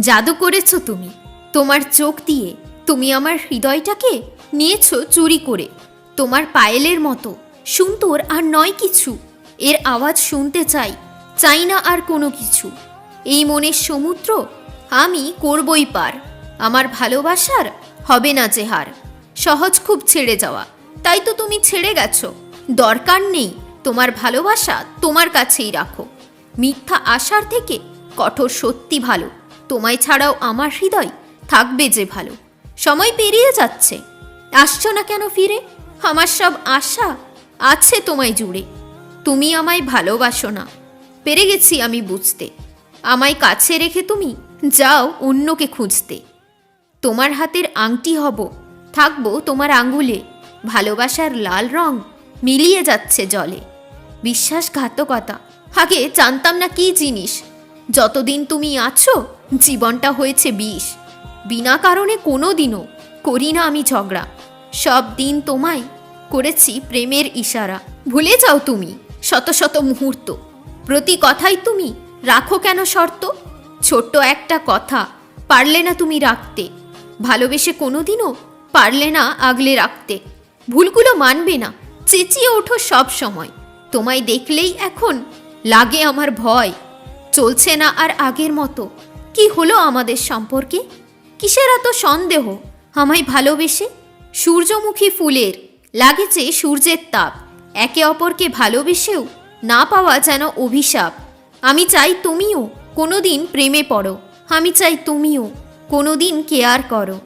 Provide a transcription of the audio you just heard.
জাদু করেছ তুমি। তোমার চোখ দিয়ে তুমি আমার হৃদয়টাকে নিয়েছো চুরি করে। তোমার পায়েলের মতো, সুন্দর আর নয় কিছু। এর আওয়াজ শুনতে চাই চাই না আর কোনো কিছু। এই মনের সমুদ্র আমি করবই পার। আমার ভালোবাসার হবে না যে হার। সহজ খুব ছেড়ে যাওয়া। তাই তো তুমি ছেড়ে গেছো। দরকার নেই, তোমার ভালোবাসা তোমার কাছেই রাখো। মিথ্যা আশার থেকে কঠোর সত্যি ভালো। তোমায় ছাড়াও আমার হৃদয় থাকবে যে ভালো। সময় পেরিয়ে যাচ্ছে। আসছো না কেন ফিরে? আমার সব আশা আছে তোমায় জুড়ে। তুমি আমায় ভালোবাসো না। পেরে গেছি আমি বুঝতে। আমায় কাছে রেখে তুমি যাও অন্যকে খুঁজতে। তোমার হাতের আংটি হব। থাকব তোমার আঙ্গুলে ভালোবাসার লাল রং মিলিয়ে যাচ্ছে জলে। বিশ্বাসঘাতকতা। আগে জানতাম না কি জিনিস। যতদিন তুমি আছো, জীবনটা হয়েছে বিষ। বিনা কারণে কোনো দিনও করি না আমি ঝগড়া। সব দিন তোমায় করেছি প্রেমের ইশারা। ভুলে যাও তুমি, শত শত মুহূর্ত। প্রতি কথাই তুমি রাখো কেন শর্ত? ছোট্ট একটা কথা পারলে না তুমি রাখতে। ভালোবেসে কোনোদিনও পারলে না আগলে রাখতে। ভুলগুলো মানবে না, চেঁচিয়ে ওঠো সব সময়। তোমায় দেখলেই এখন লাগে আমার ভয়। চলছে না আর আগের মতো? কি হলো আমাদের সম্পর্কে? কিসের এত সন্দেহ? আমায় ভালোবেসে? সূর্যমুখী ফুলের, লাগেছে সূর্যের তাপ। একে অপরকে ভালোবেসেও না পাওয়া যেন অভিশাপ। আমি চাই তুমিও কোনোদিন প্রেমে পড়ো। আমি চাই তুমিও কোনোদিন কেয়ার করো।